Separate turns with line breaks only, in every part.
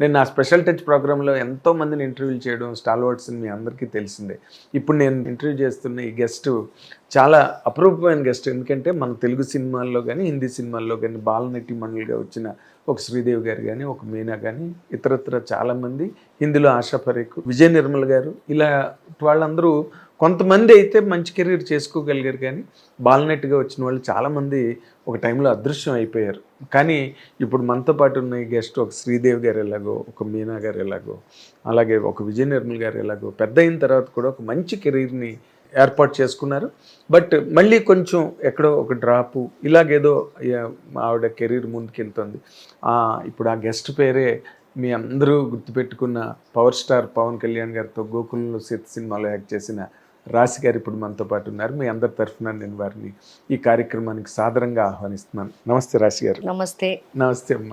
నేను నా special touch ప్రోగ్రాంలో ఎంతో మందిని ఇంటర్వ్యూలు చేయడం స్టాల్వర్డ్స్ మీ అందరికీ తెలిసిందే. ఇప్పుడు నేను ఇంటర్వ్యూ చేస్తున్న ఈ గెస్ట్ చాలా అపరూపమైన గెస్ట్. ఎందుకంటే మన తెలుగు సినిమాల్లో కానీ హిందీ సినిమాల్లో కానీ బాలనటి మండలిగా వచ్చిన ఒక శ్రీదేవి గారు కానీ ఒక మీనా కానీ ఇతరత్ర చాలామంది హిందీలో ఆశా పరేఖ్ విజయ నిర్మల్ గారు ఇలా వాళ్ళందరూ కొంతమంది అయితే మంచి కెరీర్ చేసుకోగలిగారు కానీ బాలనటిగా వచ్చిన వాళ్ళు చాలామంది ఒక టైంలో అదృశ్యం అయిపోయారు. కానీ ఇప్పుడు మనతో పాటు ఉన్న ఈ గెస్ట్ ఒక శ్రీదేవి గారు ఎలాగో ఒక మీనా గారు ఎలాగో అలాగే ఒక విజయ నిర్మల్ గారు ఎలాగో పెద్ద అయిన తర్వాత కూడా ఒక మంచి కెరీర్ని ఏర్పాటు చేసుకున్నారు. బట్ మళ్ళీ కొంచెం ఎక్కడో ఒక డ్రాపు ఇలాగేదో ఆవిడ కెరీర్ ముందుకెళ్తుంది. ఇప్పుడు ఆ గెస్ట్ పేరే మీ అందరూ గుర్తుపెట్టుకున్న పవర్ స్టార్ పవన్ కళ్యాణ్ గారితో గోకులంలో సీత సినిమాలో యాక్ట్ చేసిన రాశి గారు ఇప్పుడు మనతో పాటు ఉన్నారు. మీ అందరి తరఫున నేను వారిని ఈ కార్యక్రమానికి సాదరంగా ఆహ్వానిస్తున్నాను. నమస్తే రాశి గారు
నమస్తే.
నమస్తే అమ్మ.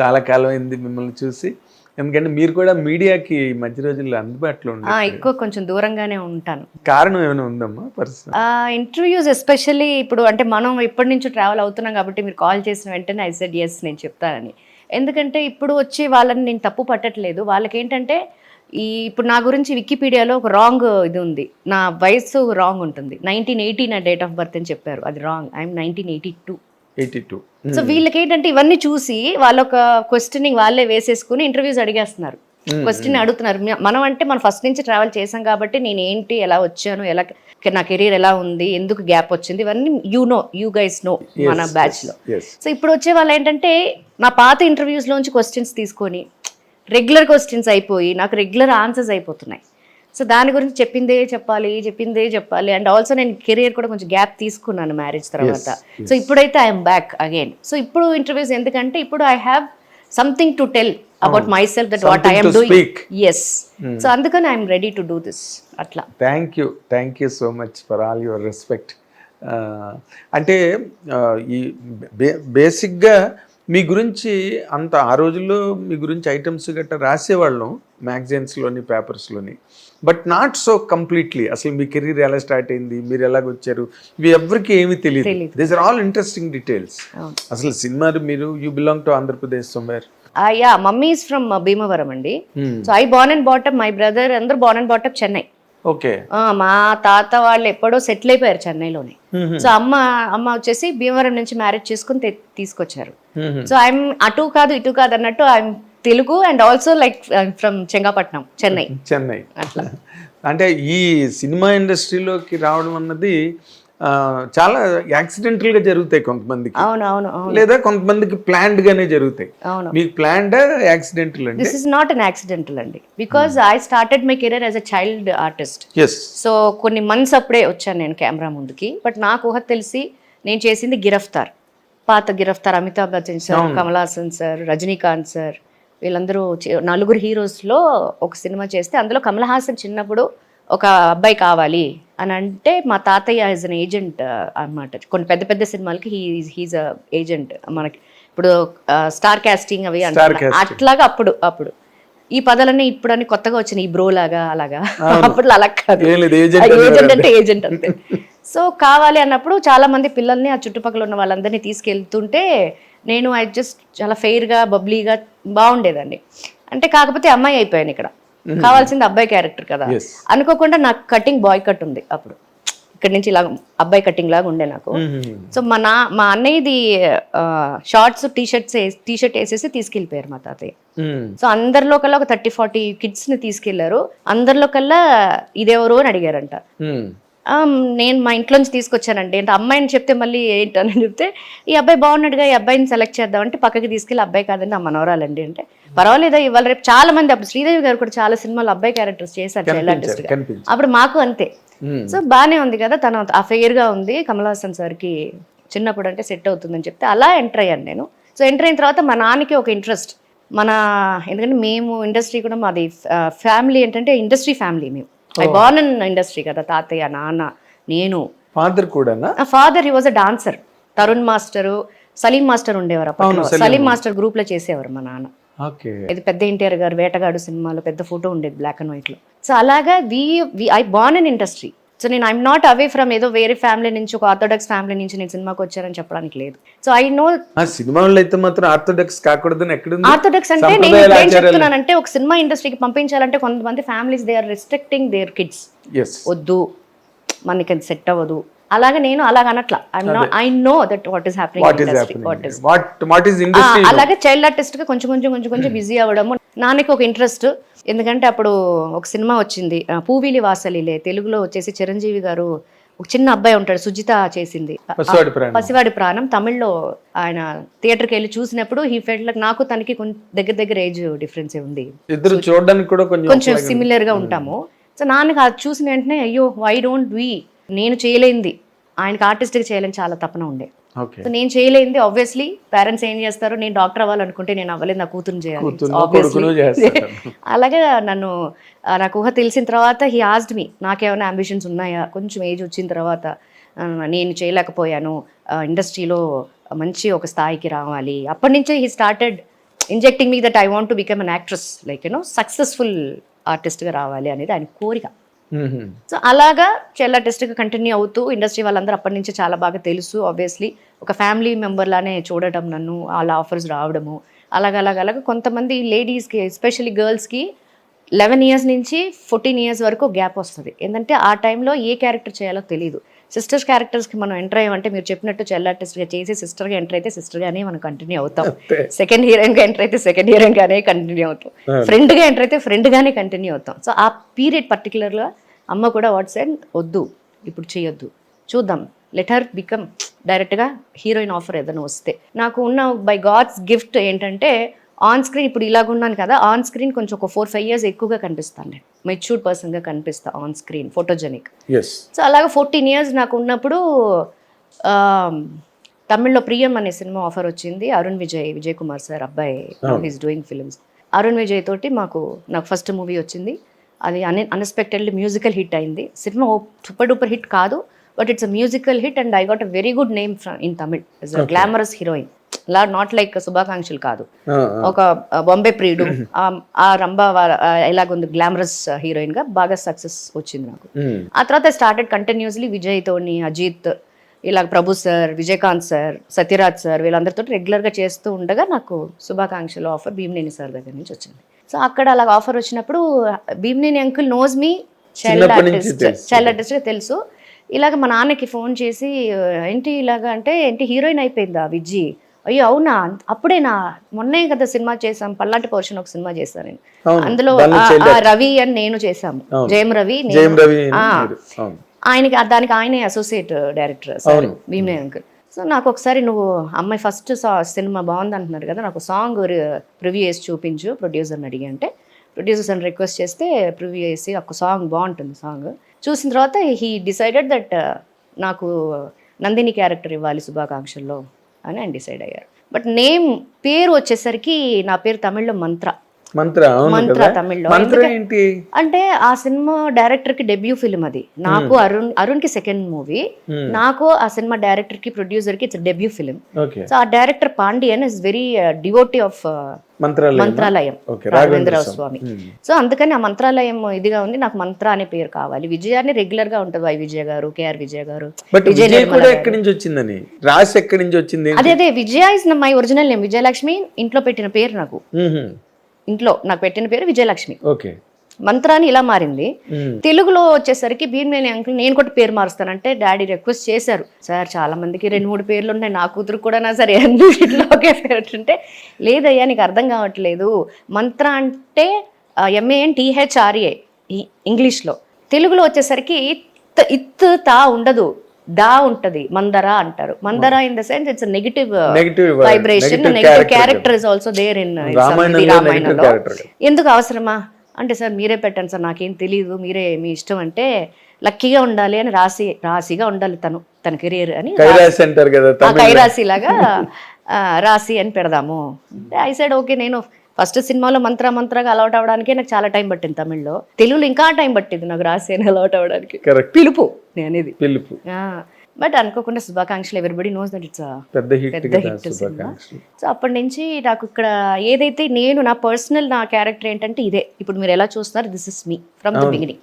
చాలా కాలం అయింది మిమ్మల్ని చూసి. ఎందుకంటే మీరు కూడా మీడియాకి మధ్య రోజుల్లో అందుబాటులో
ఎక్కువ కొంచెం దూరంగానే ఉంటాను.
కారణం ఏమైనా ఉందమ్మా
ఇంటర్వ్యూస్ ఎస్పెషల్లీ ఇప్పుడు అంటే మనం ఇప్పటి నుంచి ట్రావెల్ అవుతున్నాం కాబట్టి మీరు కాల్ చేసిన వెంటనే ఐ సెడ్ ఎస్ నేను చెప్తానని. ఎందుకంటే ఇప్పుడు వచ్చి వాళ్ళని నేను తప్పు పట్టట్లేదు. వాళ్ళకి ఏంటంటే ఈ ఇప్పుడు నా గురించి వికీపీడియాలో ఒక రాంగ్ ఇది ఉంది. నా వయసు రాంగ్ ఉంటుంది. నైన్టీన్ ఎయిటీ నా డేట్ ఆఫ్ బర్త్ అని చెప్పారు. అది wrong I'm nineteen eighty two
eighty two
so వీళ్ళకి ఏంటంటే ఇవన్నీ చూసి వాళ్ళొక క్వశ్చనింగ్ వాళ్ళే వేసేసుకుని ఇంటర్వ్యూస్ అడిగేస్తున్నారు. క్వశ్చన్ అడుగుతున్నారు. మ- మనం అంటే మనం ఫస్ట్ నుంచి ట్రావెల్ చేసాం కాబట్టి నేను ఏంటి ఎలా వచ్చాను ఎలా నా కెరీర్ ఎలా ఉంది ఎందుకు గ్యాప్ వచ్చింది ఇవన్నీ you know you guys know మన
బ్యాచ్లో.
సో ఇప్పుడు వచ్చే వాళ్ళు ఏంటంటే నా పాత ఇంటర్వ్యూస్ లోంచి క్వశ్చన్స్ తీసుకొని రెగ్యులర్ క్వశ్చన్స్ అయిపోయి నాకు రెగ్యులర్ ఆన్సర్స్ అయిపోతున్నాయి. సో దాని గురించి చెప్పిందే చెప్పాలి చెప్పిందే చెప్పాలి. అండ్ ఆల్సో నేను కెరియర్ కూడా కొంచెం గ్యాప్ తీసుకున్నాను మ్యారేజ్ తర్వాత. సో ఇప్పుడైతే ఐఎమ్ బ్యాక్ అగైన్ సో ఇప్పుడు ఇంటర్వ్యూస్ ఎందుకంటే ఇప్పుడు I have something to tell about myself that what I'm doing. Yes so అందుకని I'm ready to do this అట్లా.
Thank you thank you so much for all your respect అంటే ఆ, ఈ బేసిక్గా మీ గురించి అంత ఆ రోజుల్లో మీ గురించి ఐటమ్స్ గట్రా రాసేవాళ్ళం మ్యాగజైన్స్లోని పేపర్స్లోని. But not so completely. అసలు మీ కెరీర్ ఎలా స్టార్ట్ అయింది? మీరు ఎలాగ వచ్చారు? ఇవి ఎవరికి ఏమీ తెలియదు. This are all interesting details. అసలు సినిమా మీరు you belong to Andhra Pradesh somewhere
ya mummy is from Bhimavaram అండి.
Hmm.
So I born and brought up my brother అందరూ born and brought up Chennai
okay
మా తాత వాళ్ళు ఎప్పుడో settle అయిపోయారు చెన్నైలోనే so అమ్మ అమ్మ వచ్చేసి భీమవరం నుంచి మ్యారేజ్ చేసుకుని తీసుకొచ్చారు. సో ఐఎమ్ అటు కాదు ఇటు కాదు అన్నట్టు I'm Telugu and also like from Chengapatnam Chennai
Chennai
అట్లా.
అంటే ఈ సినిమా ఇండస్ట్రీలోకి రావడం అన్నది చాలా యాక్సిడెంటల్గా జరుగుతాయి కొంతమందికి. లేదా కొంతమందికి ప్లాన్డ్ గానే జరుగుతాయి.
అవును.
మీకు ప్లాన్డ్ యాక్సిడెంటల్ అంటే?
This is not an accidental అండి. Because I started my career as a child artist so కొన్ని మంత్స్ అప్పుడే వచ్చాను నేను కెమెరా ముందుకి. బట్ నాకు ఊహ తెలిసి నేను చేసింది గిరఫ్తార్. పాత Giraftaar Amitabh Bachchan sir Kamal Haasan sir Rajinikanth sir వీళ్ళందరూ నలుగురు హీరోస్లో ఒక సినిమా చేస్తే అందులో కమల్ హాసన్ చిన్నప్పుడు ఒక అబ్బాయి కావాలి అని అంటే మా తాతయ్య ఈజ్ అన్ ఏజెంట్ అన్నమాట. కొన్ని పెద్ద పెద్ద సినిమాలకి హీ హీజ్ అ ఏజెంట్ మనకి. ఇప్పుడు స్టార్ కాస్టింగ్ అవి
casting.
అట్లాగా అప్పుడు అప్పుడు. ఈ పదాలన్నీ ఇప్పుడని కొత్తగా వచ్చినాయి ఈ బ్రో లాగా అలాగా. అప్పుడు అలా కాదు. ఏజెంట్ అంటే ఏజెంట్ అంతే. సో కావాలి అన్నప్పుడు చాలా మంది పిల్లల్ని ఆ చుట్టుపక్కల ఉన్న వాళ్ళందరినీ తీసుకెళ్తుంటే నేను ఐ జస్ట్ చాలా ఫెయిర్గా బబ్లీగా బాగుండేదండి అంటే కాకపోతే అమ్మాయి అయిపోయాను ఇక్కడ. కావాల్సింది అబ్బాయి క్యారెక్టర్ కదా. అనుకోకుండా నాకు కటింగ్ బాయ్ కట్ ఉంది అప్పుడు. ఇక్కడ నుంచి ఇలా అబ్బాయి కటింగ్ లాగా ఉండే నాకు. సో మా నా మా అన్నయ్యది shorts T shirts T shirt వేసేసి తీసుకెళ్ళిపోయారు మా తాతయ్య. సో అందరిలో కల్లా ఒక థర్టీ ఫార్టీ కిడ్స్ని తీసుకెళ్ళారు. అందరిలో కల్లా ఇదెవరు అని అడిగారంట. నేను మా ఇంట్లో నుంచి తీసుకొచ్చానండి. అంటే అమ్మాయిని చెప్తే మళ్ళీ ఏంటని చెప్తే ఈ అబ్బాయి బాగున్నాడుగా ఈ అబ్బాయిని సెలెక్ట్ చేద్దాం అంటే పక్కకి తీసుకెళ్ళి అబ్బాయి కాదండి ఆ మనవరాలండి. అంటే పర్వాలేదా ఇవాళ రేపు చాలా మంది అప్పుడు శ్రీదేవి గారు కూడా చాలా సినిమాలు అబ్బాయి క్యారెక్టర్స్ చేశారు చైల్డ్ ఆర్టిస్ట్ అప్పుడు మాకు అంతే. సో బానే ఉంది కదా తను ఆ ఫెయిర్గా ఉంది. కమల్ హాసన్ సార్కి చిన్నప్పుడు అంటే సెట్ అవుతుందని చెప్తే అలా ఎంటర్ అయ్యాను నేను. సో ఎంటర్ అయిన తర్వాత మా నాన్నకి ఒక ఇంట్రెస్ట్ మన ఎందుకంటే మేము ఇండస్ట్రీ కూడా మాది ఫ్యామిలీ ఏంటంటే ఇండస్ట్రీ ఫ్యామిలీ మేము. ఐ బార్న్ ఇన్ ఇండస్ట్రీ కదా తాతయ్య నాన్న నేను.
ఫాదర్ కూడానా?
నా father he was a dancer Tarun master Salim master ఉండేవారు అప్పట్లో. సలీం మాస్టర్ గ్రూప్లో చేసేవారు మా నాన్న. ఇది పెద్ద ఎన్టీఆర్ గారు వేటగాడు సినిమాలో పెద్ద ఫోటో ఉండేది బ్లాక్ అండ్ వైట్లో. సో అలాగా we I born in industry so నేను ఐఎమ్ నాట్ అవే ఫ్రమ్ ఏదో వేరే ఫ్యామిలీ నుంచి ఒక ఆర్థోడాక్స్ ఫ్యామిలీ నుంచి నేను సినిమాకి వచ్చానని చెప్పడానికి లేదు. సో ఐ నో
సినిమాలో అయితే మాత్రం ఆర్థోడాక్స్ కాకూడదని
ఆర్థోడాక్స్ అంటే నేను ఏం. చెప్తున్నానంటే ఒక సినిమా ఇండస్ట్రీకి పంపించాలంటే కొంతమంది families they are restricting their kids వద్దు. మనకి అది సెట్ అవ్వదు. అలాగే నేను అలాగ అనట్లా. I know that what is happening
what is happening what what is industry
అలాగే చైల్డ్ ఆర్టిస్ట్గా కొంచెం కొంచెం కొంచెం కొంచెం బిజీ అవ్వడము. నాన్నకి ఒక ఇంట్రెస్ట్ ఎందుకంటే అప్పుడు ఒక సినిమా వచ్చింది. పూవిలి వాసలిలే. తెలుగులో వచ్చేసి చిరంజీవి గారు ఒక చిన్న అబ్బాయి ఉంటాడు సుజిత చేసింది.
పసివాడి ప్రాణం.
తమిళ్ళో ఆయన థియేటర్కి వెళ్ళి చూసినప్పుడు హీ ఫెల్ట్ లైక్ నాకు తనకి దగ్గర దగ్గర ఏజ్ డిఫరెన్స్ ఉంది.
ఇద్దరు చూడడానికి కూడా కొంచెం
కొంచెం సిమిలర్గా ఉంటాము. సో నాన్నకి అది చూసిన వెంటనే అయ్యో వై డోంట్ వి నేను చేయలేంది ఆయనకి ఆర్టిస్ట్గా చేయాలని చాలా తపన ఉండే. సో నేను చేయలేంది ఆబ్వియస్లీ పేరెంట్స్ ఏం చేస్తారు నేను డాక్టర్ అవ్వాలనుకుంటే నేను అవ్వలేదు నా కూతురు చేయాలి. అలాగే నన్ను నాకు ఊహ తెలిసిన తర్వాత హీ ఆస్డ్ మీ నాకేమైనా అంబిషన్స్ ఉన్నాయా? కొంచెం ఏజ్ వచ్చిన తర్వాత నేను చేయలేకపోయాను. ఇండస్ట్రీలో మంచి ఒక స్థాయికి రావాలి. అప్పటి నుంచే he started injecting me that I want to become an actress like you know successful ఆర్టిస్ట్గా రావాలి అనేది ఆయన కోరిక. సో అలాగా చాలా టెస్ట్గా కంటిన్యూ అవుతూ ఇండస్ట్రీ వాళ్ళందరూ అప్పటి నుంచి చాలా బాగా తెలుసు ఆబ్వియస్లీ ఒక ఫ్యామిలీ మెంబర్ లానే చూడటం నన్ను వాళ్ళ ఆఫర్స్ రావడము. అలాగ అలాగ అలాగ. కొంతమంది లేడీస్కి ఎస్పెషల్లీ గర్ల్స్కి లెవెన్ ఇయర్స్ నుంచి ఫోర్టీన్ ఇయర్స్ వరకు గ్యాప్ వస్తుంది. ఏంటంటే ఆ టైంలో ఏ క్యారెక్టర్ చేయాలో తెలియదు సిస్టర్స్ క్యారెక్టర్స్కి మనం ఎంటర్ అయ్యామంటే మీరు చెప్పినట్టు చెల్ల టెస్ట్గా చేసి సిస్టర్గా ఎంటర్ అయితే సిస్టర్గానే మనం కంటిన్యూ అవుతాం. సెకండ్ హీరోయిన్గా ఎంటర్ అయితే సెకండ్ హీరోయిన్గానే కంటిన్యూ అవుతాం. ఫ్రెండ్గా ఎంటర్ అయితే ఫ్రెండ్గానే కంటిన్యూ అవుతాం. సో ఆ పీరియడ్ పర్టికులర్గా అమ్మ కూడా వాట్ సైడ్ వద్దు ఇప్పుడు చేయొద్దు చూద్దాం. లెటర్ బికమ్ డైరెక్ట్గా హీరోయిన్ ఆఫర్ ఏదైనా వస్తే. నాకు ఉన్న బై గాడ్స్ గిఫ్ట్ ఏంటంటే ఆన్ స్క్రీన్ ఇప్పుడు ఇలాగున్నాను కదా ఆన్ స్క్రీన్ కొంచెం ఒక ఫోర్ ఫైవ్ ఇయర్స్ ఎక్కువగా కనిపిస్తాను నేను మెచ్యూర్డ్ పర్సన్గా కనిపిస్తా ఆన్ స్క్రీన్ ఫోటోజెనిక్ సో అలాగే ఫోర్టీన్ ఇయర్స్ నాకు ఉన్నప్పుడు ఆ, తమిళ్ళో ప్రియం అనే సినిమా ఆఫర్ వచ్చింది. అరుణ్ విజయ్ విజయ్ కుమార్ సార్ అబ్బాయి he's doing films Arun Vijay తోటి మాకు నాకు ఫస్ట్ మూవీ వచ్చింది. అది అన్ అన్ఎక్స్పెక్టెడ్లీ మ్యూజికల్ హిట్ అయింది. సినిమా సూపర్ డూపర్ హిట్ కాదు but it's a musical hit and I got a very good name in Tamil is a glamorous heroine law not like శుభాకాంక్షలు కాదు. ఒక బాంబే ప్రియుడు ఆ- రంభ ఎలాగుంది గ్లామరస్ హీరోయిన్గా బాగా సక్సెస్ వచ్చింది నాకు. ఆ తర్వాత స్టార్టెడ్ కంటిన్యూస్లీ విజయ్ తోని అజిత్ ఇలా Prabhu sir Vijayakanth sir Sathyaraj sir వీళ్ళందరితో రెగ్యులర్గా చేస్తూ ఉండగా నాకు శుభాకాంక్షలు ఆఫర్ భీమనేని సార్ దగ్గర నుంచి వచ్చింది. సో అక్కడ అలా ఆఫర్ వచ్చినప్పుడు Bhimaneni uncle knows me child artist. Child ఆర్టిస్ట్గా తెలుసు. ఇలాగ మా నాన్నకి ఫోన్ చేసి ఏంటి ఇలాగ అంటే ఏంటి హీరోయిన్ అయిపోయిందా విజ్జి? అయ్యో అవునా? అప్పుడేనా మొన్నే కదా సినిమా చేసాం పల్లాటి పోర్షన్ ఒక సినిమా చేశాను నేను. అందులో రవి అని నేను చేశాము. జయం రవి ఆయనకి దానికి ఆయనే associate director sorry Bhimaneni uncle so నాకు ఒకసారి నువ్వు అమ్మాయి ఫస్ట్ సినిమా బాగుంది అంటున్నారు కదా నాకు సాంగ్ ప్రివ్యూ చేసి చూపించు ప్రొడ్యూసర్ని అడిగి అంటే ప్రొడ్యూసర్ని రిక్వెస్ట్ చేస్తే ప్రివ్యూ చేసి ఒక సాంగ్ బాగుంటుంది సాంగ్ చూసిన తర్వాత హీ డిసైడెడ్ దట్ నాకు నందిని క్యారెక్టర్ ఇవ్వాలి శుభాకాంక్షల్లో. అని ఆయన డిసైడ్ అయ్యారు. బట్ నేమ్ పేరు వచ్చేసరికి నా పేరు తమిళ్ళో మంత్ర.
మంత్ర తమిళ్ళో.
అంటే ఆ సినిమా డైరెక్టర్కి డెబ్యూ ఫిల్మ్ అది. నాకు అరుణ్ అరుణ్కి సెకండ్ మూవీ. నాకు ఆ సినిమా డైరెక్టర్కి ప్రొడ్యూసర్కి ఇట్స్ డెబ్యూ ఫిల్మ్. సో ఆ director Pandian is very devotee of
Mantralayam.
Raghavendrarao Swami. So అందుకని ఆ మంత్రాలయం ఇదిగా ఉంది. నాకు మంత్ర అనే పేరు కావాలి. విజయ అని రెగ్యులర్గా ఉంటుంది వై విజయ గారు కేఆర్ విజయ గారు.
ఎక్కడి నుంచి వచ్చిందని? రాసి ఎక్కడి నుంచి వచ్చింది?
అదే అదే Vijaya is my original name Vijayalakshmi ఇంట్లో పెట్టిన పేరు నాకు. ఇంట్లో నాకు పెట్టిన పేరు విజయలక్ష్మి.
ఓకే.
మంత్రాన్ని ఇలా మారింది. తెలుగులో వచ్చేసరికి భీమనేని అంకుల్ నేను కూడా పేరు మారుస్తానంటే డాడీ రిక్వెస్ట్ చేశారు. సార్ చాలా మందికి రెండు మూడు పేర్లు ఉన్నాయి నా కూతురు కూడా నా సరే ఎందుకు ఒకే పేరు అంటే లేదయ్యా నీకు అర్థం కావట్లేదు. మంత్ర అంటే ఎంఏఎన్ టీహెచ్ఆర్ఏ ఇంగ్లీష్లో తెలుగులో వచ్చేసరికి ఇత్ ఇత్ తా ఉండదు. దా ఉంటది మందర అంటారు. Manthara in the sense it's negative vibration
negative
character is also there in
రామాయణంలో
ఎందుకు అవసరమా? అంటే సార్ మీరే పెట్టండి సార్ నాకేం తెలియదు మీరే మీ ఇష్టం అంటే లక్కీగా ఉండాలి అని రాసి రాశిగా ఉండాలి తను తన కెరీర్ అని కైరాశి లాగా రాసి అని పెడదాము. ఐ సైడ్ ఓకే నేను ఫస్ట్ సినిమాలో మంత్ర మంత్రగా అలౌట్ అవ్వడానికే నాకు చాలా టైం పట్టింది తమిళ్ళో. తెలుగులో ఇంకా టైం పట్టింది నాకు రాసి అలౌట్ అవ్వడానికి.
కరెక్ట్
పిలుపు అనేది
పిలుపు.
బట్ అనుకోకుండా Subhakankshalu. Everybody knows that it's
పెద్ద హిట్
సినిమా. సో అప్పటి నుంచి నాకు ఇక్కడ ఏదైతే నేను నా పర్సనల్ నా క్యారెక్టర్ ఏంటంటే ఇదే. ఇప్పుడు మీరు ఎలా చూస్తున్నారు this is me from the beginning